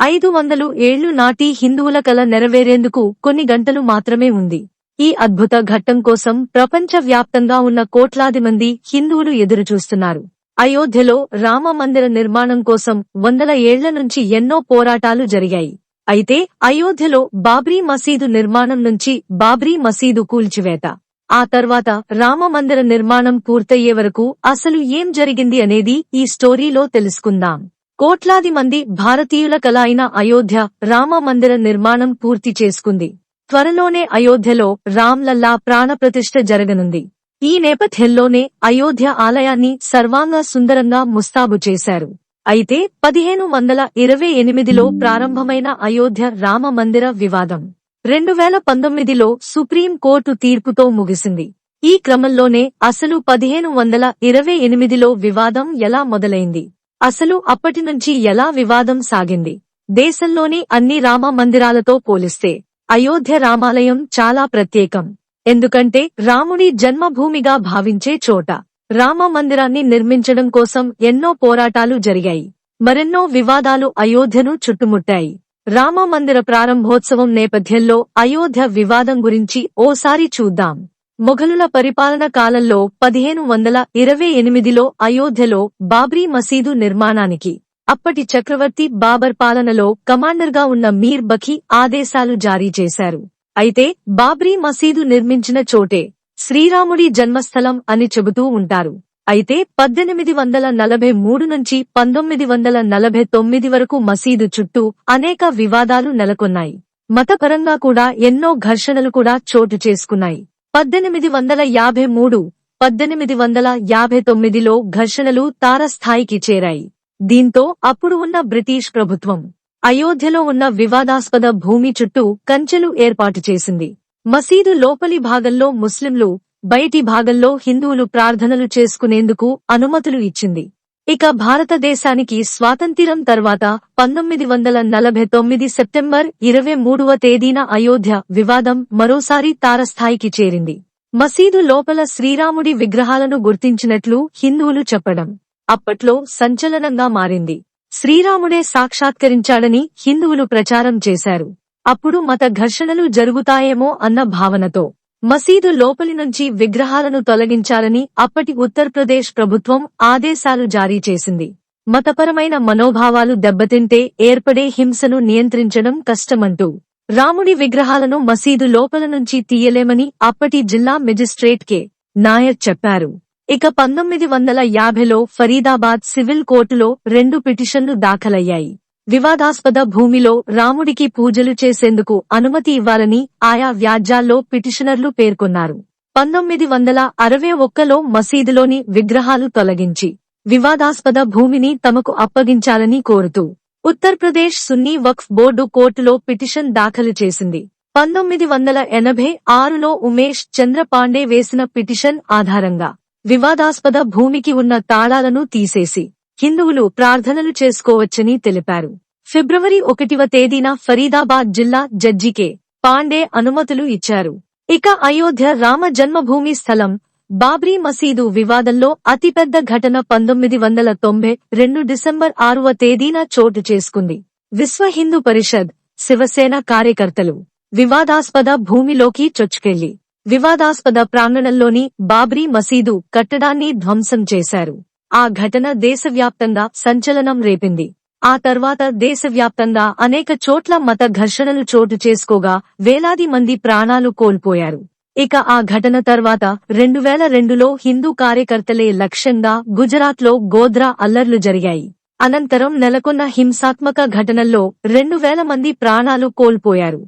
ఐదు వందలు ఏళ్ళు నాటి హిందువుల కల నెరవేరేందుకు కొన్ని గంటలు మాత్రమే ఉంది. ఈ అద్భుత ఘట్టం కోసం ప్రపంచ వ్యాప్తంగా ఉన్న కోట్లాది మంది హిందువులు ఎదురుచూస్తున్నారు. అయోధ్యలో రామ మందిర నిర్మాణం కోసం వందల ఏళ్ళ నుంచి ఎన్నో పోరాటాలు జరిగాయి. అయితే అయోధ్యలో బాబ్రీ మసీదు నిర్మాణం నుంచి బాబ్రీ మసీదు కూల్చివేత. ఆ తర్వాత రామ మందిర నిర్మాణం పూర్తయ్యే వరకు అసలు ఏం జరిగింది అనేది ఈ స్టోరీలో తెలుసుకుందాం. కోట్లాది మంది భారతీయుల కల అయిన అయోధ్య రామ మందిర నిర్మాణం పూర్తి చేసుకుంది. త్వరలోనే అయోధ్యలో రామ్లల్లా ప్రాణప్రతిష్ఠ జరగనుంది. ఈ నేపథ్యంలోనే అయోధ్య ఆలయాన్ని సర్వాంగ సుందరంగా ముస్తాబు చేశారు. అయితే పదిహేను వందల ఇరవై ఎనిమిదిలో ప్రారంభమైన అయోధ్య రామ మందిర వివాదం రెండు వేల పంతొమ్మిదిలో సుప్రీం కోర్టు తీర్పుతో ముగిసింది. ఈ క్రమంలోనే అసలు పదిహేను వందల ఇరవై ఎనిమిదిలో వివాదం ఎలా మొదలైంది? అసలు అప్పటి నుంచి ఎలా వివాదం సాగింది? దేశంలోని అన్ని రామ మందిరాలతో పోలిస్తే అయోధ్య రామాలయం చాలా ప్రత్యేకం. ఎందుకంటే రాముడి జన్మభూమిగా భావించే చోట రామ మందిరాన్ని నిర్మించడం కోసం ఎన్నో పోరాటాలు జరిగాయి. మరెన్నో వివాదాలు అయోధ్యను చుట్టుముట్టాయి. రామ మందిర ప్రారంభోత్సవం నేపథ్యంలో అయోధ్య వివాదం గురించి ఓసారి చూద్దాం. మొఘలుల పరిపాలన కాలంలో పదిహేను వందల ఇరవై ఎనిమిదిలో అయోధ్యలో బాబ్రీ మసీదు నిర్మాణానికి అప్పటి చక్రవర్తి బాబర్ పాలనలో కమాండర్గా ఉన్న మీర్ బఖీ ఆదేశాలు జారీ చేశారు. అయితే బాబ్రీ మసీదు నిర్మించిన చోటే శ్రీరాముడి జన్మస్థలం అని చెబుతూ ఉంటారు. అయితే పద్దెనిమిది వందల నలభై మూడు నుంచి పంతొమ్మిది వందల నలభై తొమ్మిది వరకు మసీదు చుట్టూ అనేక వివాదాలు నెలకొన్నాయి. మతపరంగా కూడా ఎన్నో ఘర్షణలు కూడా చోటు చేసుకున్నాయి. పద్దెనిమిది వందల యాభై మూడు పద్దెనిమిది వందల యాభై తొమ్మిదిలో ఘర్షణలు తారస్థాయికి చేరాయి. దీంతో అప్పుడు ఉన్న బ్రిటిష్ ప్రభుత్వం అయోధ్యలో ఉన్న వివాదాస్పద భూమి చుట్టూ కంచెలు ఏర్పాటు చేసింది. మసీదు లోపలి భాగంలో ముస్లింలు బయటి భాగంలో హిందువులు ప్రార్థనలు చేసుకునేందుకు అనుమతులు ఇచ్చింది. ఇక భారతదేశానికి స్వాతంత్ర్యం తర్వాత పంతొమ్మిది వందల నలభై తొమ్మిది సెప్టెంబర్ ఇరవై మూడవ తేదీన అయోధ్య వివాదం మరోసారి తారస్థాయికి చేరింది. మసీదు లోపల శ్రీరాముడి విగ్రహాలను గుర్తించినట్లు హిందువులు చెప్పడం అప్పట్లో సంచలనంగా మారింది. శ్రీరాముడే సాక్షాత్కరించాడని హిందువులు ప్రచారం చేశారు. అప్పుడు మత ఘర్షణలు జరుగుతాయేమో అన్న భావనతో మసీదు లోపలి నుంచి విగ్రహాలను తొలగించాలని అప్పటి ఉత్తరప్రదేశ్ ప్రభుత్వం ఆదేశాలు జారీ చేసింది. మతపరమైన మనోభావాలు దెబ్బతింటే ఏర్పడే హింసను నియంత్రించడం కష్టమంటూ రాముడి విగ్రహాలను మసీదు లోపల నుంచి తీయలేమని అప్పటి జిల్లా మెజిస్ట్రేట్ కె. నాయర్ చెప్పారు. ఇక పంతొమ్మిది వందల యాభైలో ఫరీదాబాద్ సివిల్ కోర్టులో రెండు పిటిషన్లు దాఖలయ్యాయి. వివాదాస్పద భూమిలో రాముడికి పూజలు చేసేందుకు అనుమతి ఇవ్వాలని ఆయా వ్యాజ్యాల్లో పిటిషనర్లు పేర్కొన్నారు. పంతొమ్మిది వందల అరవై ఒక్కలో మసీదులోని విగ్రహాలు తొలగించి వివాదాస్పద భూమిని తమకు అప్పగించాలని కోరుతూ ఉత్తర్ప్రదేశ్ సున్నీ వక్ఫ్ బోర్డు కోర్టులో పిటిషన్ దాఖలు చేసింది. పంతొమ్మిది వందల ఎనభై ఆరులో ఉమేష్ చంద్ర పాండే వేసిన పిటిషన్ ఆధారంగా వివాదాస్పద భూమికి ఉన్న తాళాలను తీసేసి హిందువులు ప్రార్థనలు చేసుకోవచ్చని తెలిపారు. ఫిబ్రవరి ఒకటివ తేదీన ఫరీదాబాద్ జిల్లా జడ్జికే పాండే అనుమతులు ఇచ్చారు. ఇక అయోధ్య రామ జన్మభూమి స్థలం బాబ్రీ మసీదు వివాదంలో అతిపెద్ద ఘటన పంతొమ్మిది వందల తొంభై రెండు డిసెంబర్ ఆరువ తేదీన చోటు చేసుకుంది. విశ్వ హిందూ పరిషద్ శివసేన కార్యకర్తలు వివాదాస్పద భూమిలోకి చొచ్చుకెళ్ళి వివాదాస్పద ప్రాంగణంలోని బాబ్రీ మసీదు కట్టడాన్ని ధ్వంసం చేశారు. ఆ ఘటన దేశవ్యాప్తంగా సంచలనం రేపింది. ఆ తర్వాత దేశవ్యాప్తంగా అనేక చోట్ల మత ఘర్షణలు చోటు చేసుకోగా వేలాది మంది ప్రాణాలు కోల్పోయారు. ఇక ఆ ఘటన తర్వాత రెండు వేల రెండులో హిందూ కార్యకర్తలే లక్ష్యంగా గుజరాత్లో గోధ్రా అల్లర్లు జరిగాయి. అనంతరం నెలకొన్న హింసాత్మక ఘటనల్లో రెండు వేల మంది ప్రాణాలు కోల్పోయారు.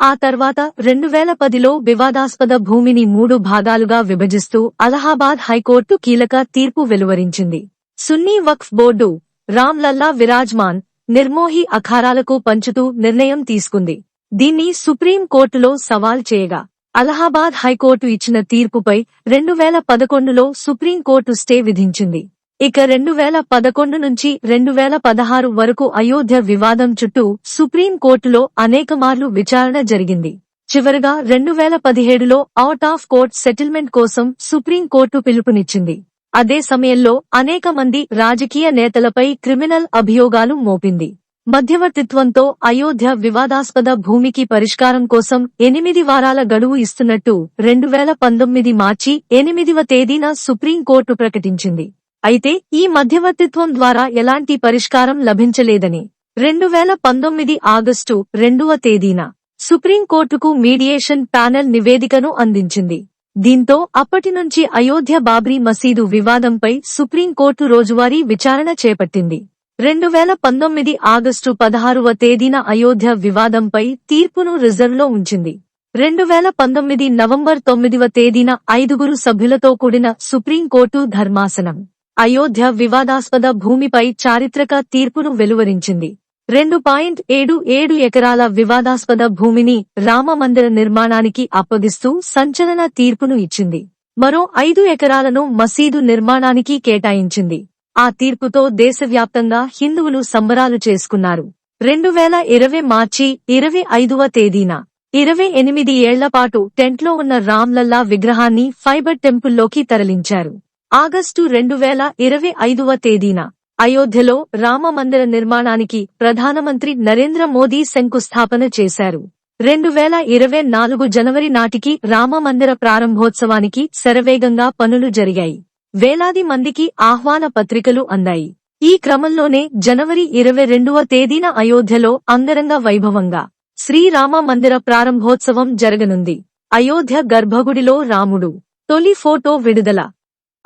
ఆ తర్వాత రెండు వేల పదిలో వివాదాస్పద భూమిని మూడు భాగాలుగా విభజిస్తూ అలహాబాద్ హైకోర్టు కీలక తీర్పు వెలువరించింది. సున్నీ వక్ఫ్ బోర్డు రామ్లల్లా విరాజ్మాన్ నిర్మోహి అఖారాలకు పంచుతూ నిర్ణయం తీసుకుంది. దీన్ని సుప్రీం కోర్టులో సవాల్ చేయగా అలహాబాద్ హైకోర్టు ఇచ్చిన తీర్పుపై రెండు వేల పదకొండులో సుప్రీంకోర్టు స్టే విధించింది. ఇక రెండు వేల పదకొండు నుంచి రెండు వేల పదహారు వరకు అయోధ్య వివాదం చుట్టూ సుప్రీం కోర్టులో అనేకమార్లు విచారణ జరిగింది. చివరగా రెండు వేల పదిహేడులో అవుట్ ఆఫ్ కోర్ట్ సెటిల్మెంట్ కోసం సుప్రీం కోర్టు పిలుపునిచ్చింది. అదే సమయంలో అనేక మంది రాజకీయ నేతలపై క్రిమినల్ అభియోగాలు మోపింది. మధ్యవర్తిత్వంతో అయోధ్య వివాదాస్పద భూమికి పరిష్కారం కోసం ఎనిమిది వారాల గడువు ఇస్తున్నట్టు రెండు వేల పంతొమ్మిది మార్చి ఎనిమిదివ తేదీన సుప్రీంకోర్టు ప్రకటించింది. అయితే ఈ మధ్యవర్తిత్వం ద్వారా ఎలాంటి పరిష్కారం లభించలేదని. రెండు వేల పంతొమ్మిది ఆగస్టు రెండవ తేదీన సుప్రీంకోర్టుకు మీడియేషన్ ప్యానెల్ నివేదికను అందించింది. దీంతో అప్పటి నుంచి అయోధ్య బాబ్రీ మసీదు వివాదంపై సుప్రీంకోర్టు రోజువారీ విచారణ చేపట్టింది. రెండు వేల పంతొమ్మిది ఆగస్టు పదహారవ తేదీన అయోధ్య వివాదంపై తీర్పును రిజర్వ్లో ఉంచింది. రెండు వేల పంతొమ్మిది నవంబర్ తొమ్మిదివ తేదీన ఐదుగురు సభ్యులతో కూడిన సుప్రీంకోర్టు ధర్మాసనం. అయోధ్య వివాదాస్పద భూమిపై చారిత్రక తీర్పును వెలువరించింది. రెండు పాయింట్ ఏడు ఏడు ఎకరాల వివాదాస్పద భూమిని రామ మందిర నిర్మాణానికి అప్పగిస్తూ సంచలన తీర్పును ఇచ్చింది. మరో ఐదు ఎకరాలను మసీదు నిర్మాణానికి కేటాయించింది. ఆ తీర్పుతో దేశవ్యాప్తంగా హిందువులు సంబరాలు చేసుకున్నారు. రెండు వేల ఇరవై మార్చి ఇరవై ఐదవ తేదీన ఇరవై ఎనిమిది ఏళ్ళపాటు టెంట్లో ఉన్న రామ్లల్లా విగ్రహాన్ని ఫైబర్ టెంపుల్లోకి తరలించారు. ఆగస్టు రెండు వేల ఇరవై ఐదవ తేదీన అయోధ్యలో రామ మందిర నిర్మాణానికి ప్రధానమంత్రి నరేంద్ర మోదీ శంకుస్థాపన చేశారు. రెండు వేల ఇరవై నాలుగు జనవరి నాటికి రామ మందిర ప్రారంభోత్సవానికి శరవేగంగా పనులు జరిగాయి. వేలాది మందికి ఆహ్వాన పత్రికలు అందాయి. ఈ క్రమంలోనే జనవరి ఇరవై రెండవ తేదీన అయోధ్యలో అంగరంగ వైభవంగా శ్రీరామ మందిర ప్రారంభోత్సవం జరగనుంది. అయోధ్య గర్భగుడిలో రాముడు తొలి ఫోటో విడుదల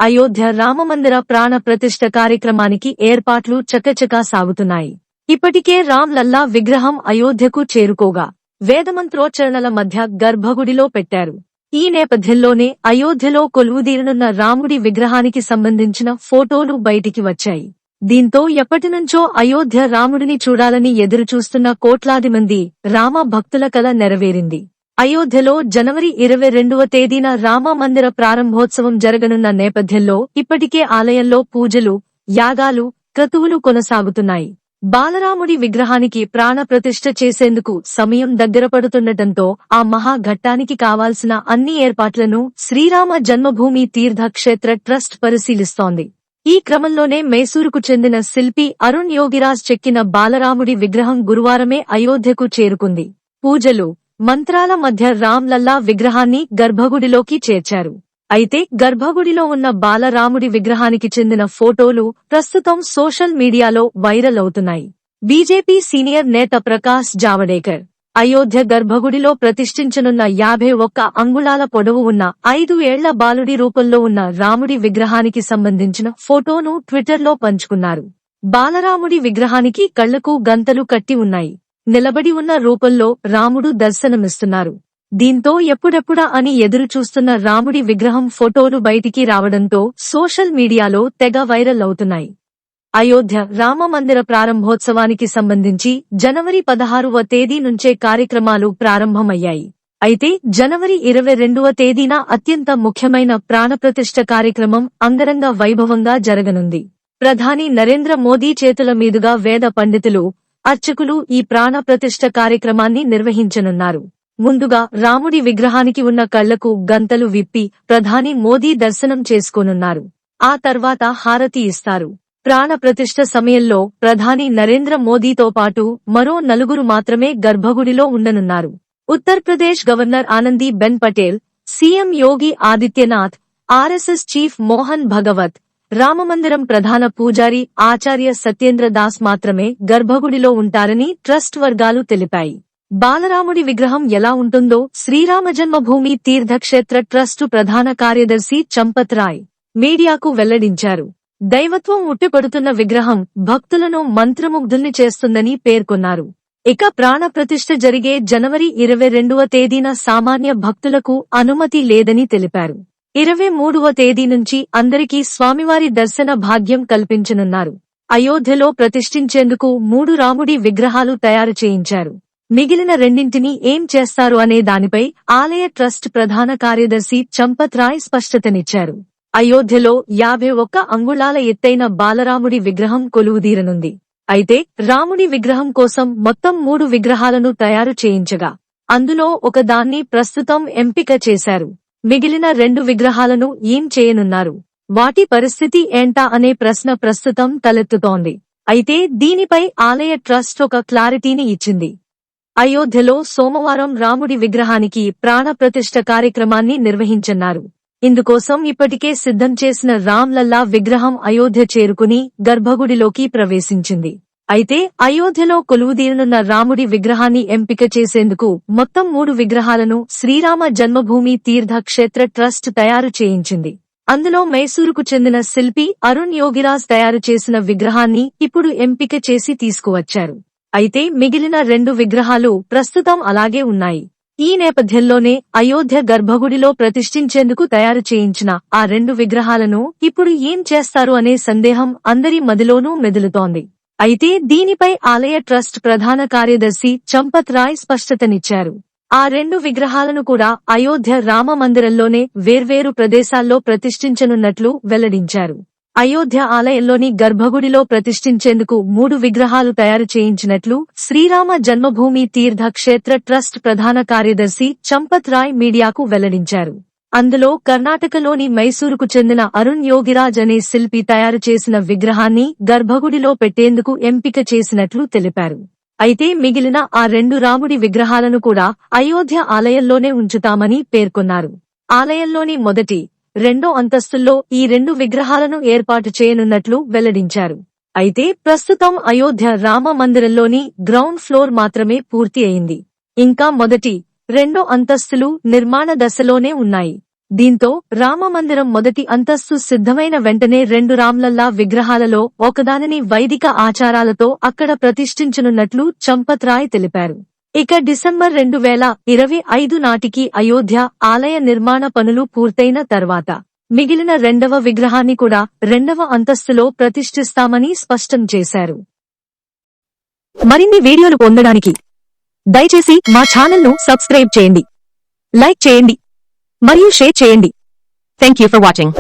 అయోధ్య రామమందిర ప్రాణ ప్రతిష్ఠ కార్యక్రమానికి ఏర్పాట్లు చకచకా సాగుతున్నాయి. ఇప్పటికే రామ్ లల్లా విగ్రహం అయోధ్యకు చేరుకోగా వేదమంత్రోచ్చరణల మధ్య గర్భగుడిలో పెట్టారు. ఈ నేపథ్యంలోనే అయోధ్యలో కొలువుదీరనున్న రాముడి విగ్రహానికి సంబంధించిన ఫోటోలు బయటికి వచ్చాయి. దీంతో ఎప్పటినుంచో అయోధ్య రాముడిని చూడాలని ఎదురుచూస్తున్న కోట్లాది మంది రామ భక్తుల కల నెరవేరింది. అయోధ్యలో జనవరి ఇరవై రెండవ తేదీన రామ మందిర ప్రారంభోత్సవం జరగనున్న నేపథ్యంలో ఇప్పటికే ఆలయంలో పూజలు యాగాలు క్రతువులు కొనసాగుతున్నాయి. బాలరాముడి విగ్రహానికి ప్రాణ ప్రతిష్ఠ చేసేందుకు సమయం దగ్గర పడుతుండటంతో ఆ మహా ఘట్టానికి కావాల్సిన అన్ని ఏర్పాట్లను శ్రీరామ జన్మభూమి తీర్థక్షేత్ర ట్రస్ట్ పరిశీలిస్తోంది. ఈ క్రమంలోనే మైసూరుకు చెందిన శిల్పి అరుణ్ యోగిరాజ్ చెక్కిన బాలరాముడి విగ్రహం గురువారమే అయోధ్యకు చేరుకుంది. పూజలు మంత్రాల మధ్య రామ్లల్లా విగ్రహాన్ని గర్భగుడిలోకి చేర్చారు. అయితే గర్భగుడిలో ఉన్న బాలరాముడి విగ్రహానికి చెందిన ఫోటోలు ప్రస్తుతం సోషల్ మీడియాలో వైరల్ అవుతున్నాయి. బీజేపీ సీనియర్ నేత ప్రకాశ్ జావడేకర్ అయోధ్య గర్భగుడిలో ప్రతిష్ఠించనున్న యాభై ఒక్క అంగుళాల పొడవు ఉన్న ఐదు ఏళ్ళ బాలుడి రూపంలో ఉన్న రాముడి విగ్రహానికి సంబంధించిన ఫోటోను ట్విట్టర్లో పంచుకున్నారు. బాలరాముడి విగ్రహానికి కళ్ళకు గంతలు కట్టి ఉన్నాయి. నిలబడి ఉన్న రూపంలో రాముడు దర్శనమిస్తున్నారు. దీంతో ఎప్పుడెప్పుడా అని ఎదురు చూస్తున్న రాముడి విగ్రహం ఫోటోలు బయటికి రావడంతో సోషల్ మీడియాలో తెగ వైరల్ అవుతున్నాయి. అయోధ్య రామ మందిర ప్రారంభోత్సవానికి సంబంధించి జనవరి పదహారవ తేదీ నుంచే కార్యక్రమాలు ప్రారంభమయ్యాయి. అయితే జనవరి ఇరవై రెండవ తేదీన అత్యంత ముఖ్యమైన ప్రాణప్రతిష్ఠ కార్యక్రమం అంగరంగ వైభవంగా జరగనుంది. ప్రధాని నరేంద్ర మోదీ చేతుల మీదుగా వేద పండితులు అర్చకులు ఈ ప్రాణ ప్రతిష్ఠ కార్యక్రమాన్ని నిర్వహించనున్నారు. ముందుగా రాముడి విగ్రహానికి ఉన్న కళ్ళకు గంతలు విప్పి ప్రధాని మోదీ దర్శనం చేసుకోనున్నారు. ఆ తర్వాత హారతి ఇస్తారు. ప్రాణ ప్రతిష్ఠ సమయంలో ప్రధాని నరేంద్ర మోదీతో పాటు మరో నలుగురు మాత్రమే గర్భగుడిలో ఉండనున్నారు. Uttar Pradesh governor Anandi Ben Patel CM Yogi Adityanath RSS chief Mohan Bhagwat రామమందిరం ప్రధాన పూజారి ఆచార్య సత్యేంద్ర దాస్ మాత్రమే గర్భగుడిలో ఉంటారని ట్రస్ట్ వర్గాలు తెలిపాయి. బాలరాముడి విగ్రహం ఎలా ఉంటుందో శ్రీరామ జన్మభూమి తీర్థక్షేత్ర ట్రస్టు ప్రధాన కార్యదర్శి చంపత్ రాయ్ మీడియాకు వెల్లడించారు. దైవత్వం ఉట్టిపడుతున్న విగ్రహం భక్తులను మంత్రముగ్ధుల్ని చేస్తుందని పేర్కొన్నారు. ఇక ప్రాణప్రతిష్ఠ జరిగే జనవరి ఇరవై రెండవ తేదీన సామాన్య భక్తులకు అనుమతి లేదని తెలిపారు. ఇరవై మూడవ తేదీ నుంచి అందరికీ స్వామివారి దర్శన భాగ్యం కల్పించనున్నారు. అయోధ్యలో ప్రతిష్ఠించేందుకు మూడు రాముడి విగ్రహాలు తయారు చేయించారు. మిగిలిన రెండింటిని ఏం చేస్తారు అనే దానిపై ఆలయ ట్రస్ట్ ప్రధాన కార్యదర్శి చంపత్ రాయ్ స్పష్టతనిచ్చారు. అయోధ్యలో యాభై ఒక్క అంగుళాల ఎత్తైన బాలరాముడి విగ్రహం కొలువుదీరనుంది. అయితే రాముడి విగ్రహం కోసం మొత్తం మూడు విగ్రహాలను తయారు చేయించగా అందులో ఒకదాన్ని ప్రస్తుతం ఎంపిక చేశారు. మిగిలిన రెండు విగ్రహాలను ఏం చేయనున్నారు? వాటి పరిస్థితి ఏంటా అనే ప్రశ్న ప్రస్తుతం తలెత్తుతోంది. అయితే దీనిపై ఆలయ ట్రస్ట్ ఒక క్లారిటీని ఇచ్చింది. అయోధ్యలో సోమవారం రాముడి విగ్రహానికి ప్రాణ ప్రతిష్ఠ కార్యక్రమాన్ని నిర్వహించన్నారు ఇందుకోసం ఇప్పటికే సిద్ధం చేసిన రామ్లల్లా విగ్రహం అయోధ్య చేరుకుని గర్భగుడిలోకి ప్రవేశించింది. అయితే అయోధ్యలో కొలువుదీరనున్న రాముడి విగ్రహాన్ని ఎంపిక చేసేందుకు మొత్తం మూడు విగ్రహాలను శ్రీరామ జన్మభూమి తీర్థ క్షేత్ర ట్రస్ట్ తయారు చేయించింది. అందులో మైసూరుకు చెందిన శిల్పి అరుణ్ యోగిరాజ్ తయారు చేసిన విగ్రహాన్ని ఇప్పుడు ఎంపిక చేసి తీసుకువచ్చారు. అయితే మిగిలిన రెండు విగ్రహాలు ప్రస్తుతం అలాగే ఉన్నాయి. ఈ నేపథ్యంలోనే అయోధ్య గర్భగుడిలో ప్రతిష్ఠించేందుకు తయారు చేయించిన ఆ రెండు విగ్రహాలను ఇప్పుడు ఏం చేస్తారు అనే సందేహం అందరి మదిలోనూ మెదులుతోంది. అయితే దీనిపై ఆలయ ట్రస్ట్ ప్రధాన కార్యదర్శి చంపత్ రాయ్ స్పష్టతనిచ్చారు. ఆ రెండు విగ్రహాలను కూడా అయోధ్య రామ మందిరంలోనే వేర్వేరు ప్రదేశాల్లో ప్రతిష్ఠించనున్నట్లు వెల్లడించారు. అయోధ్య ఆలయంలోని గర్భగుడిలో ప్రతిష్ఠించేందుకు మూడు విగ్రహాలు తయారు చేయించినట్లు శ్రీరామ జన్మభూమి తీర్థ క్షేత్ర ట్రస్ట్ ప్రధాన కార్యదర్శి చంపత్ రాయ్ మీడియాకు వెల్లడించారు. అందులో కర్ణాటకలోని మైసూరుకు చెందిన అరుణ్ యోగిరాజ్ అనే శిల్పి తయారు చేసిన విగ్రహాన్ని గర్భగుడిలో పెట్టేందుకు ఎంపిక చేసినట్లు తెలిపారు. అయితే మిగిలిన ఆ రెండు రాముడి విగ్రహాలను కూడా అయోధ్య ఆలయంలోనే ఉంచుతామని పేర్కొన్నారు. ఆలయంలోని మొదటి రెండో అంతస్తుల్లో ఈ రెండు విగ్రహాలను ఏర్పాటు చేయనున్నట్లు వెల్లడించారు. అయితే ప్రస్తుతం అయోధ్య రామ మందిరంలోని గ్రౌండ్ ఫ్లోర్ మాత్రమే పూర్తి అయింది. ఇంకా మొదటి రెండో అంతస్తులు నిర్మాణ దశలోనే ఉన్నాయి. దీంతో రామమందిరం మొదటి అంతస్తు సిద్ధమైన వెంటనే రెండు రామ్లల్లా విగ్రహాలలో ఒకదానిని వైదిక ఆచారాలతో అక్కడ ప్రతిష్ఠించనున్నట్లు చంపత్ రాయ్ తెలిపారు. ఇక డిసెంబర్ రెండు వేల ఇరవై ఐదు నాటికి అయోధ్య ఆలయ నిర్మాణ పనులు పూర్తయిన తర్వాత మిగిలిన రెండవ విగ్రహాన్ని కూడా రెండవ అంతస్తులో ప్రతిష్ఠిస్తామని స్పష్టం చేశారు. మరిన్ని వీడియోలు పొందడానికి దయచేసి మా ఛానల్ను సబ్స్క్రైబ్ చేయండి. లైక్ చేయండి. మరియు షేర్ చేయండి. Thank you for watching.